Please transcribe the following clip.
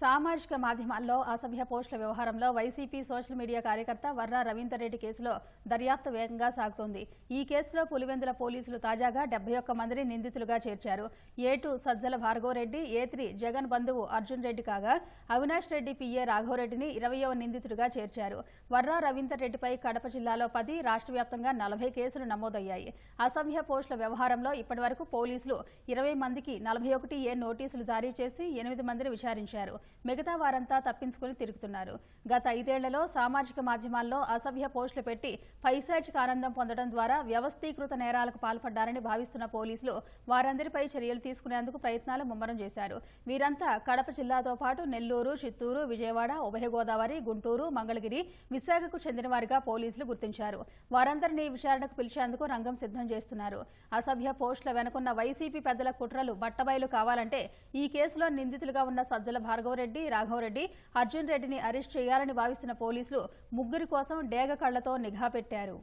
సామాజిక మాధ్యమాల్లో అసభ్య పోస్టుల వ్యవహారంలో వైసీపీ సోషల్ మీడియా కార్యకర్త వర్రా రవీందర్ రెడ్డి కేసులో దర్యాప్తు వేగంగా సాగుతోంది. ఈ కేసులో పులివెందుల పోలీసులు తాజాగా డెబ్బై ఒక్క మందిని నిందితులుగా చేర్చారు. A two Sajjala Bhargavareddy A three Jagan బంధువు అర్జున్ రెడ్డి కాగా అవినాష్ రెడ్డి పిఏ రాఘవరెడ్డిని ఇరవయవ నిందితుడిగా చేర్చారు. వర్రా రవీందర్ రెడ్డిపై కడప జిల్లాలో పది రాష్ట్ర వ్యాప్తంగా నలభై కేసులు నమోదయ్యాయి. అసభ్య పోస్టుల వ్యవహారంలో ఇప్పటివరకు పోలీసులు ఇరవై మందికి నలభై ఒకటి ఏ నోటీసులు జారీ చేసి ఎనిమిది మందిని విచారించారు. మిగతా వారంతా తప్పించుకుని తిరుగుతున్నారు. గత ఐదేళ్ళలో సామాజిక మాధ్యమాల్లో అసభ్య పోస్టులు పెట్టి పైశాచిక ఆనందం పొందడం ద్వారా వ్యవస్థీకృత నేరాలకు పాల్పడ్డారని భావిస్తున్న పోలీసులు వారందరిపై చర్యలు తీసుకునేందుకు ప్రయత్నాలు ముమ్మరం చేశారు. వీరంతా కడప జిల్లాతో పాటు నెల్లూరు చిత్తూరు విజయవాడ ఉభయ గోదావరి గుంటూరు మంగళగిరి విశాఖకు చెందినవారిగా పోలీసులు గుర్తించారు. వారందరినీ విచారణకు పిలిచేందుకు రంగం సిద్ధం చేస్తున్నారు. అసభ్య పోస్టుల వెనుకున్న వైసీపీ పెద్దల కుట్రలు బట్టబయలు కావాలంటే ఈ కేసులో నిందితులుగా ఉన్న సజ్జల భార్గవరెడ్డి రాఘవరెడ్డి అర్జున్ రెడ్డిని అరెస్ట్ చేయాలని భావిస్తున్న పోలీసులు ముగ్గురి కోసం డేగ కళ్ళతో నిఘా పెట్టారు.